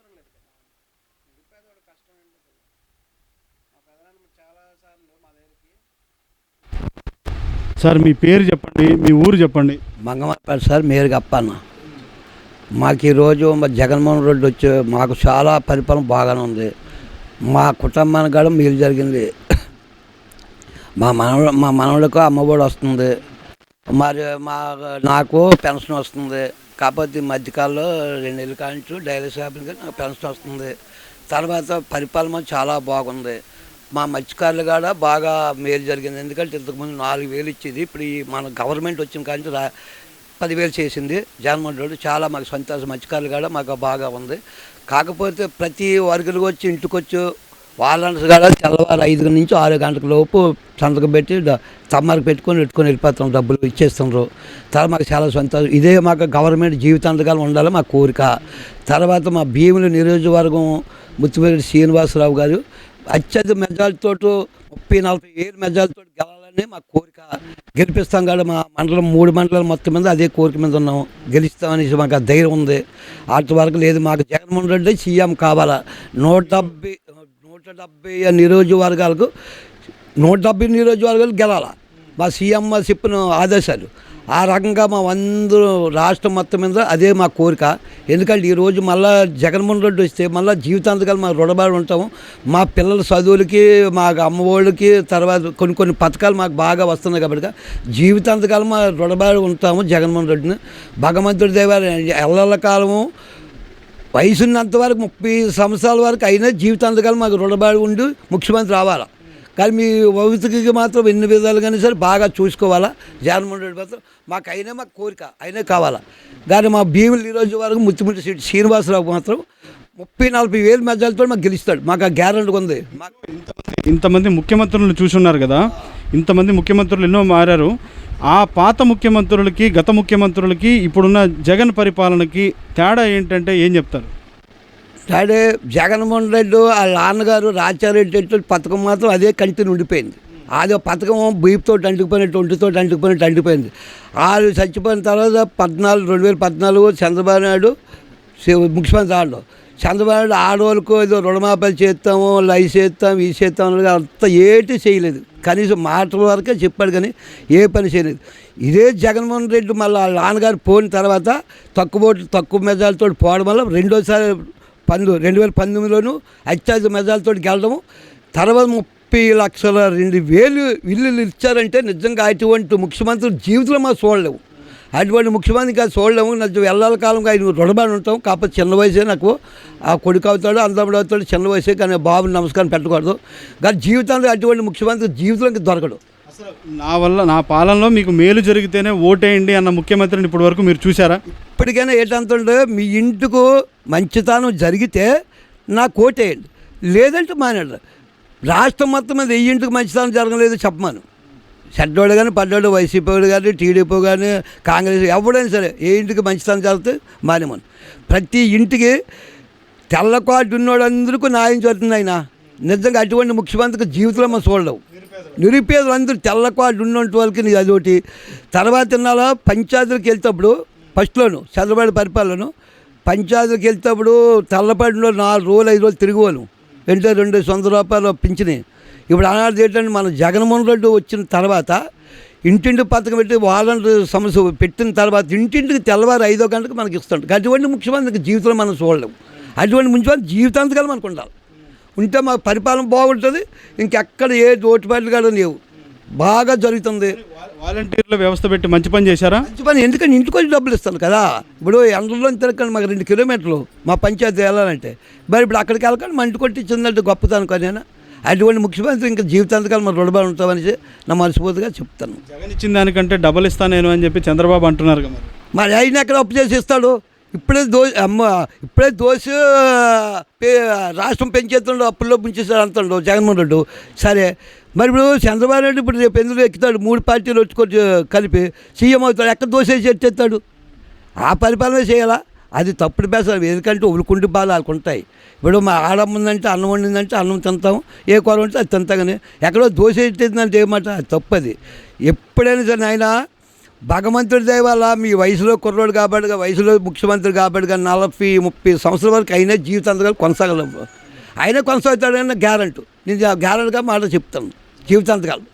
అవసరం లేదు కదా. నిరుపేదవాడు కష్టం ఏంటో మా పెదనాన్న చాలా సార్లు మా దగ్గరికి సార్ మీ పేరు చెప్పండి మీ ఊరు చెప్పండి. మంగమపల్లి సార్ మీరు అప్పన్న మాకు ఈరోజు మా జగన్మోహన్ రెడ్డి వచ్చి మాకు చాలా పరిపాలన బాగానే ఉంది. మా కుటుంబానికి కూడా మేలు జరిగింది. మా మనవ మా మనవడికి అమ్మఒడి వస్తుంది. మరి మా నాకు పెన్షన్ వస్తుంది. కాకపోతే ఈ మధ్యకాలంలో రెండు నెలల కానించు డైలీ షాపింగ్కి నాకు పెన్షన్ వస్తుంది. తర్వాత పరిపాలన చాలా బాగుంది. మా మత్స్యకారులు కూడా బాగా మేలు జరిగింది. ఎందుకంటే ఇంతకుముందు నాలుగు వేలు ఇచ్చేది. ఇప్పుడు ఈ మన గవర్నమెంట్ వచ్చిన కానీ రా పదివేలు చేసింది. జగన్మోహన్ రెడ్డి చాలా మాకు సంతోషం. మత్స్యకారులు కూడా మాకు బాగా ఉంది. కాకపోతే ప్రతి వర్గులకు వచ్చి ఇంటికొచ్చి వాలంటీర్స్ కూడా తెల్లవారు ఐదు నుంచి ఆరు గంటల లోపు సంతకం పెట్టి డ- పెట్టుకొని పెట్టుకొని వెళ్ళిపోతాం డబ్బులు ఇచ్చేస్తున్నారు తర్వాత మాకు చాలా సంతోషం. ఇదే మాకు గవర్నమెంట్ జీవితాంతకాలం ఉండాలి మా కోరిక. తర్వాత మా భీముల నియోజకవర్గం ముత్తుమరెడ్డి శ్రీనివాసరావు గారు అత్యధిక మెజార్టీతో ముప్పై నలభై ఏడు మెజార్టీతో గెలాలని మా కోరిక. గెలిపిస్తాం కాదు మా మండలం మూడు మండలాలు మొత్తం మీద అదే కోరిక మీద ఉన్నాం. గెలుస్తామని మాకు ఆ ధైర్యం ఉంది. అటు వరకు లేదు. మాకు జగన్మోహన్ రెడ్డి సీఎం కావాలా. నూట డెబ్బై నూట డెబ్బై నియోజకవర్గాలకు నూట డెబ్బై నియోజకవర్గాలు గెలాల. మా సీఎం చెప్పిన ఆదేశాలు. ఆ రకంగా మా అందరూ రాష్ట్రం మొత్తం మీద అదే మా కోరిక. ఎందుకంటే ఈరోజు మళ్ళా జగన్మోహన్ రెడ్డి వస్తే మళ్ళీ జీవితాంతకాలం మా రుణబాటు ఉంటాము. మా పిల్లల చదువులకి మా అమ్మఒళ్ళకి తర్వాత కొన్ని కొన్ని పథకాలు మాకు బాగా వస్తున్నాయి కాబట్టి జీవితాంతకాలం మా రుణబాటు ఉంటాము జగన్మోహన్ రెడ్డిని. భగవంతుడి దేవ ఎల్లల కాలము వయసున్నంత వరకు ముప్పై సంవత్సరాల వరకు అయినా జీవితాంతకాలం మాకు రుణబడి ఉండి ముఖ్యమంత్రి రావాలా. కానీ మీ భవిష్యత్తుకి మాత్రం ఎన్ని విధాలుగానే సరే బాగా చూసుకోవాలా. జగన్మోహన్ రెడ్డి మాత్రం మాకు అయినా మాకు కోరిక అయినా కావాలా. కానీ మా భీములు ఈరోజు వరకు ముత్తుముట్టి సీట్ శ్రీనివాసరావు మాత్రం ముప్పై నలభై వేల మధ్యతో మాకు గెలుస్తాడు. మాకు ఆ గ్యారంటీ ఉంది. మాకు ఇంతమంది ముఖ్యమంత్రులను చూసున్నారు కదా. ఇంతమంది ముఖ్యమంత్రులు ఎన్నో మారారు. ఆ పాత ముఖ్యమంత్రులకి గత ముఖ్యమంత్రులకి ఇప్పుడున్న జగన్ పరిపాలనకి తేడా ఏంటంటే ఏం చెప్తారు? డాడీ జగన్మోహన్ రెడ్డి వాళ్ళ నాన్నగారు రాజారెడ్డి రెడ్డి పథకం మాత్రం అదే కంటిన్యూ ఉండిపోయింది. అది పథకం బీపుతో అంటుకుపోయినట్టు ఒంటితో అంటుకుపోయినట్టు అంటుకుపోయింది. వాళ్ళు చచ్చిపోయిన తర్వాత పద్నాలుగు రెండు వేల పద్నాలుగు చంద్రబాబు నాయుడు ముఖ్యమంత్రి ఆడు. చంద్రబాబు నాయుడు ఆడవాళ్ళకు ఏదో రుణమాపలు చేస్తాము లై చేస్తాం ఈ చేస్తాం అనేది అంత ఏటి చేయలేదు. కనీసం మాటల వరకే చెప్పాడు కానీ ఏ పని చేయలేదు. ఇదే జగన్మోహన్ రెడ్డి మళ్ళీ వాళ్ళ నాన్నగారు పోయిన తర్వాత తక్కువ ఓట్లు తక్కువ మెజాలతో పోవడం వల్ల రెండోసారి పందు రెండు వేల పంతొమ్మిదిలోనూ అత్యధిక మెజాలతో గెలడము. తర్వాత ముప్పై లక్షల రెండు వేలు ఇల్లులు ఇచ్చారంటే నిజంగా అటువంటి ముఖ్యమంత్రులు జీవితంలో మా చూడలేవు అటువంటి ముఖ్యమంత్రి కాదు చూడలేము నాకు వెళ్ళాల కాలంగా ఆయన రుణపడి ఉంటాం. కాకపోతే చిన్న వయసే నాకు. ఆ కొడుకు అవుతాడు అందముడు అవుతాడు చిన్న వయసే కానీ బాబుని నమస్కారం పెట్టకూడదు. కానీ జీవితాంలో అటువంటి ముఖ్యమంత్రి జీవితంలో దొరకడు. అసలు నా వల్ల నా పాలనలో మీకు మేలు జరిగితేనే ఓటేయండి అన్న ముఖ్యమంత్రిని ఇప్పటి వరకు మీరు చూసారా ఇప్పటికైనా ఏంటంటుండే మీ ఇంటికి మంచితనం జరిగితే నా కోటేయండి లేదంటే మానేడు రాష్ట్రం మొత్తం మీద ఏ ఇంటికి మంచితనం జరగలేదు చెప్పమాను. చెడ్డోడు కానీ పడ్డోడు వైసీపీ వాడు కానీ టీడీపీ కానీ కాంగ్రెస్ ఎవడైనా సరే ఏ ఇంటికి మంచితనం జరిగితే మానేమను. ప్రతి ఇంటికి తెల్లకాటు ఉన్నోడందరికీ న్యాయం జరుగుతుంది ఆయన నిజంగా అటువంటి ముఖ్యమంత్రికి జీవితంలో మనం చూడలేవు నిరుపేదలు అందరూ తెల్లకాటు ఉన్నటువంటి వాళ్ళకి నీ అదొకటి. తర్వాత ఇన్నాళ్ళ పంచాయతీలకు వెళ్తేప్పుడు ఫస్ట్లోను చంద్రబాబు పరిపాలన పంచాయతీలకు వెళ్తేప్పుడు తెల్లపాటిలో నాలుగు రోజులు ఐదు రోజులు తిరిగిపోను అంటే రెండు వందల రూపాయలు పింఛని. ఇప్పుడు అనాథ ఏంటంటే మన జగన్మోహన్ రెడ్డి వచ్చిన తర్వాత ఇంటింటి పథకం పెట్టి వాలంటీర్ సమస్య పెట్టిన తర్వాత ఇంటింటికి తెల్లవారు ఐదో గంటకు మనకి ఇస్తాడు అటువంటి ముఖ్యమంత్రికి జీవితంలో మనం చూడలేము. అటువంటి ముఖ్యమంత్రి జీవితాంతకాలం మనకు ఉండాలి. ఉంటే మాకు పరిపాలన బాగుంటుంది. ఇంకెక్కడ ఏ లోటుపాట్లు కూడా లేవు. బాగా జరుగుతుంది. వాలంటీర్ల వ్యవస్థ పెట్టి మంచి పని చేశారా? మంచి పని. ఎందుకంటే ఇంటికి వచ్చి డబ్బులు ఇస్తాను కదా. ఇప్పుడు ఎండలో తిరగండి మాకు రెండు కిలోమీటర్లు. మా పంచాయతీ వెళ్ళాలంటే. మరి ఇప్పుడు అక్కడికి వెళ్ళకండి మా ఇంటికి వచ్చి ఇచ్చిందంటే గొప్పతనం కానీ అటువంటి ముఖ్యమంత్రి ఇంకా జీవితాంతకాలం మన రుణపడి ఉంటామని నా మనస్ఫూర్తిగా చెప్తాను. జగన్ ఇచ్చిన దానికంటే డబల్ ఇస్తా నేను అని చెప్పి చంద్రబాబు అంటున్నారు కదా మరి. మరి ఆయన ఎక్కడ అప్పు చేసి ఇస్తాడు? ఇప్పుడే దో అమ్మ ఇప్పుడే దోశ పే- రాష్ట్రం పెంచేస్తుండో అప్పుల్లో పుంచేస్తాడు అంటాడు జగన్మోహన్ రెడ్డి. సరే మరి ఇప్పుడు చంద్రబాబు నాయుడు ఇప్పుడు రేపు ఎందుకు ఎక్కుతాడు? మూడు పార్టీలు వచ్చుకొని కలిపి సీఎం అవుతాడు. ఎక్కడ దోశ వేసి ఎత్తేస్తాడు? ఆ పరిపాలన చేయాలా? అది తప్పుడు బేసాలు ఎందుకంటే ఉలుకుంటి బాలు వాళ్ళకు ఉంటాయి ఇప్పుడు మా ఆడమ్మ ఉందంటే అన్నం వండిందంటే అన్నం తింటాం. ఏ కూర ఉంటే అది తింటాం. కానీ ఎక్కడో దోశ తిందంటే ఏమాట అది తప్పది. ఎప్పుడైనా సరే ఆయన భగవంతుడి దేవాల మీ వయసులో కుర్రోడు కాబట్టి వయసులో ముఖ్యమంత్రి కాబట్టి నలభై ముప్పై సంవత్సరాల వరకు అయినా జీవితాంతకాలం కొనసాగలేము అయినా కొనసాగుతాడని గ్యారంటీ. నేను గ్యారంటీగా మాట చెప్తాను. జీవితాంతకాలం